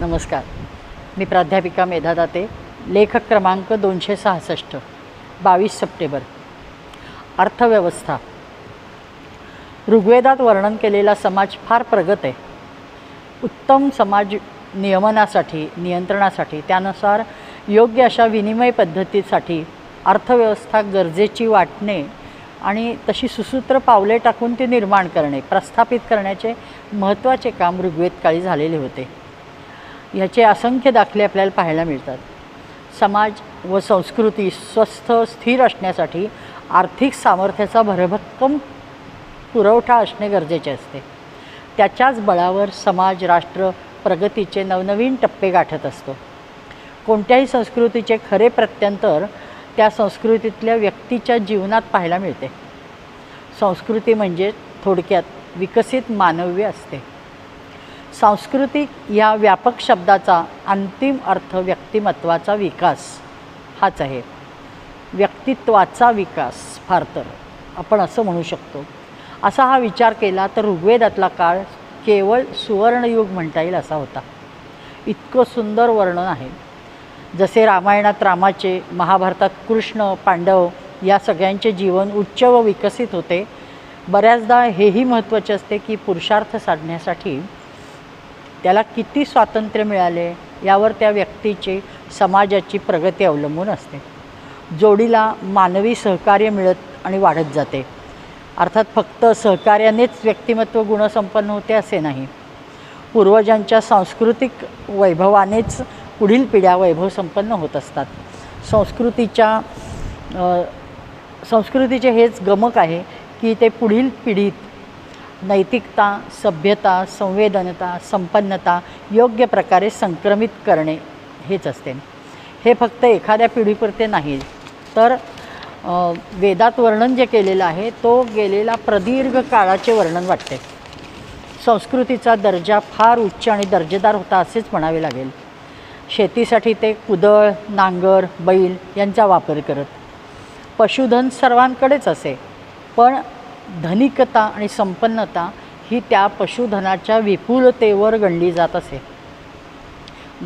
नमस्कार. मी प्राध्यापिका मेधा दाते लेखक क्रमांक दोनशे सहासष्ट बावीस सप्टेंबर. अर्थव्यवस्था. ऋग्वेदात वर्णन केलेला समाज फार प्रगत आहे. उत्तम समाज नियमनासाठी नियंत्रणासाठी त्यानुसार योग्य अशा विनिमय पद्धतीसाठी अर्थव्यवस्था गरजेची वाटणे आणि तशी सुसूत्र पावले टाकून ती निर्माण करणे प्रस्थापित करण्याचे महत्त्वाचे काम ऋग्वेदकाळी झालेले होते. ह्याचे असंख्य दाखले आपल्याला पाहायला मिळतात. समाज व संस्कृती स्वस्थ स्थिर असण्यासाठी आर्थिक सामर्थ्याचा भरभक्कम पुरवठा असणे गरजेचे असते. त्याच्याच बळावर समाज राष्ट्र प्रगतीचे नवनवीन टप्पे गाठत असतो. कोणत्याही संस्कृतीचे खरे प्रत्यंतर त्या संस्कृतीतल्या व्यक्तीच्या जीवनात पाहायला मिळते. संस्कृती म्हणजे थोडक्यात विकसित मानव्य असते. सांस्कृतिक या व्यापक शब्दाचा अंतिम अर्थ व्यक्तिमत्वाचा विकास. हाच आहे. व्यक्तित्वाचा विकास फार तर. आपण असं म्हणू शकतो. असा हा विचार केला तर ऋग्वेदातला काळ केवळ सुवर्णयुग म्हणता येईल असा होता. इतकं सुंदर वर्णन आहे. जसे रामायणात रामाचे महाभारतात कृष्ण पांडव या सगळ्यांचे जीवन उच्च व विकसित होते बऱ्याचदा हेही महत्त्वाचे असते की पुरुषार्थ साधण्यासाठी त्याला किती स्वातंत्र्य मिळाले यावर त्या व्यक्तीची समाजाची प्रगती अवलंबून असते. जोडीला मानवी सहकार्य मिळत आणि वाढत जाते. अर्थात फक्त सहकार्यानेच व्यक्तिमत्व गुणसंपन्न होते असे नाही. पूर्वजांच्या सांस्कृतिक वैभवानेच पुढील पिढ्या वैभवसंपन्न होत असतात. संस्कृतीच्या संस्कृतीचे हेच गमक आहे की ते पुढील पिढीत नैतिकता सभ्यता संवेदनता संपन्नता योग्य प्रकारे संक्रमित करणे हेच असते. हे फक्त एखाद्या पिढीपुरते नाही. तर वेदात वर्णन जे केलेलं आहे तो गेलेला प्रदीर्घ काळाचे वर्णन वाटते. संस्कृतीचा दर्जा फार उच्च आणि दर्जेदार होता असेच म्हणावे लागेल. शेतीसाठी ते कुदळ नांगर बैल यांचा वापर करत. पशुधन सर्वांकडेच असे पण धनिकता आणि संपन्नता ही त्या पशुधनाच्या विपुलतेवर गणली जात असे.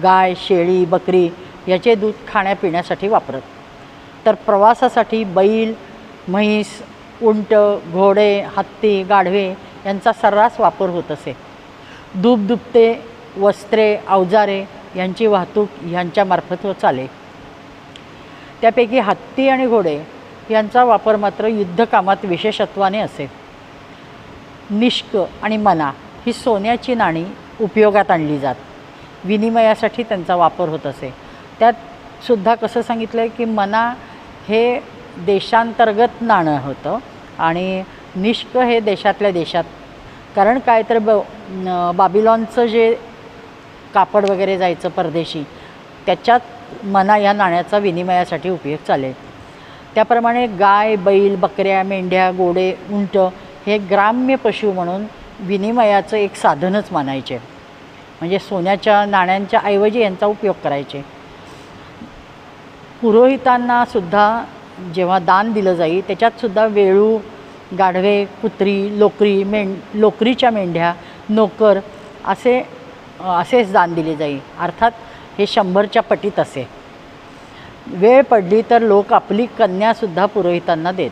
गाय शेळी बकरी याचे दूध खाण्यापिण्यासाठी वापरत. तर प्रवासासाठी बैल म्हैस उंट घोडे हत्ती गाढवे यांचा सर्रास वापर होत असे. दुपदुपते वस्त्रे अवजारे यांची वाहतूक ह्यांच्यामार्फत व चाले. त्यापैकी हत्ती आणि घोडे यांचा वापर मात्र युद्धकामात विशेषत्वाने असे. निष्क आणि मना ही सोन्याची नाणी उपयोगात आणली जात. विनिमयासाठी त्यांचा वापर होत असे. त्यात सुद्धा कसं सांगितलं आहे की मना हे देशांतर्गत नाणं होतं आणि निष्क हे देशातल्या देशात. कारण काय तर ब बाबिलॉनचं जे कापड वगैरे जायचं परदेशी त्याच्यात मना या नाण्याचा विनिमयासाठी उपयोग चालेल. त्याप्रमाणे गाय बैल बकऱ्या मेंढ्या गोडे उंट हे ग्राम्य पशु म्हणून विनिमयाचं एक साधनच मानायचे. म्हणजे सोन्याच्या नाण्यांच्या ऐवजी यांचा उपयोग करायचे. पुरोहितांना सुद्धा जेव्हा दान दिलं जाई त्याच्यातसुद्धा वेळू गाढवे कुत्री लोकरी मेंढ लोकरीच्या मेंढ्या नोकर असे असेच दान दिले जाई. अर्थात हे शंभरच्या पटीत असे. वेळ पडली तर लोक आपली कन्यासुद्धा पुरोहितांना देत.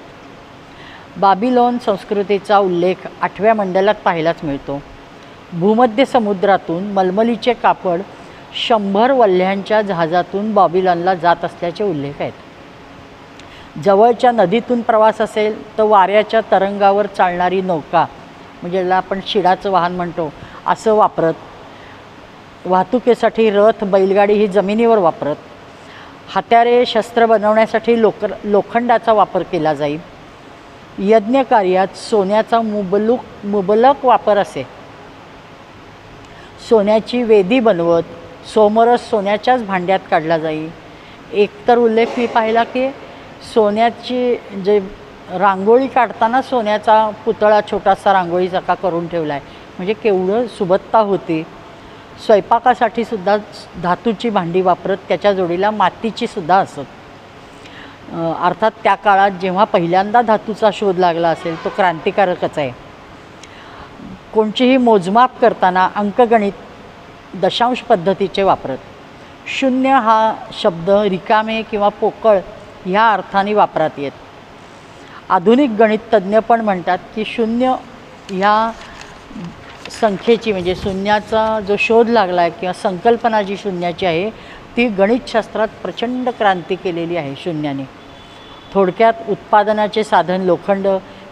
बाबिलोन संस्कृतीचा उल्लेख आठव्या मंडलात पाहायलाच मिळतो. भूमध्य समुद्रातून मलमलीचे कापड शंभर वल्ह्यांच्या जहाजातून बाबिलॉनला जात असल्याचे उल्लेख आहेत. जवळच्या नदीतून प्रवास असेल तर वाऱ्याच्या तरंगावर चालणारी नौका म्हणजे ज्याला आपण शिडाचं वाहन म्हणतो असं वापरत. वाहतुकीसाठी रथ बैलगाडी ही जमिनीवर वापरत. हात्यारे शस्त्र बनवण्यासाठी लोक लोखंडाचा वापर केला जाईल. यज्ञकार्यात सोन्याचा मुबलुक मुबलक वापर असे. सोन्याची वेदी बनवत सोमरस सोन्याच्याच भांड्यात काढला जाईल. एकतर उल्लेख मी पाहिला की सोन्याची जे रांगोळी काढताना सोन्याचा पुतळा छोटासा रांगोळीसारखा करून ठेवला आहे म्हणजे केवढं सुबत्ता होती. स्वयंपाकासाठी सुद्धा धातूची भांडी वापरत त्याच्या जोडीला मातीची सुद्धा असत. अर्थात त्या काळात जेव्हा पहिल्यांदा धातूचा शोध लागला असेल तो क्रांतिकारकच आहे. कोणचीही मोजमाप करताना अंकगणित दशांश पद्धतीचे वापरत. शून्य हा शब्द रिकामे किंवा पोकळ ह्या अर्थाने वापरात येत. आधुनिक गणित तज्ज्ञ पण म्हणतात की शून्य ह्या संख्येची म्हणजे शून्याचा जो शोध लागला आहे किंवा संकल्पना जी शून्याची आहे ती गणितशास्त्रात प्रचंड क्रांती केलेली आहे शून्याने. थोडक्यात उत्पादनाचे साधन लोखंड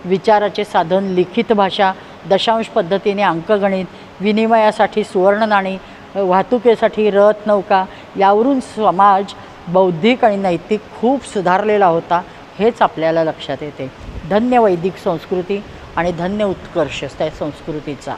विचाराचे साधन लिखित भाषा दशांश पद्धतीने अंकगणित विनिमयासाठी सुवर्ण नाणी वाहतुकीसाठी रथ नौका यावरून समाज बौद्धिक आणि नैतिक खूप सुधारलेला होता हेच आपल्याला लक्षात येते. धन्य वैदिक संस्कृती आणि धन्य उत्कर्ष त्या संस्कृतीचा.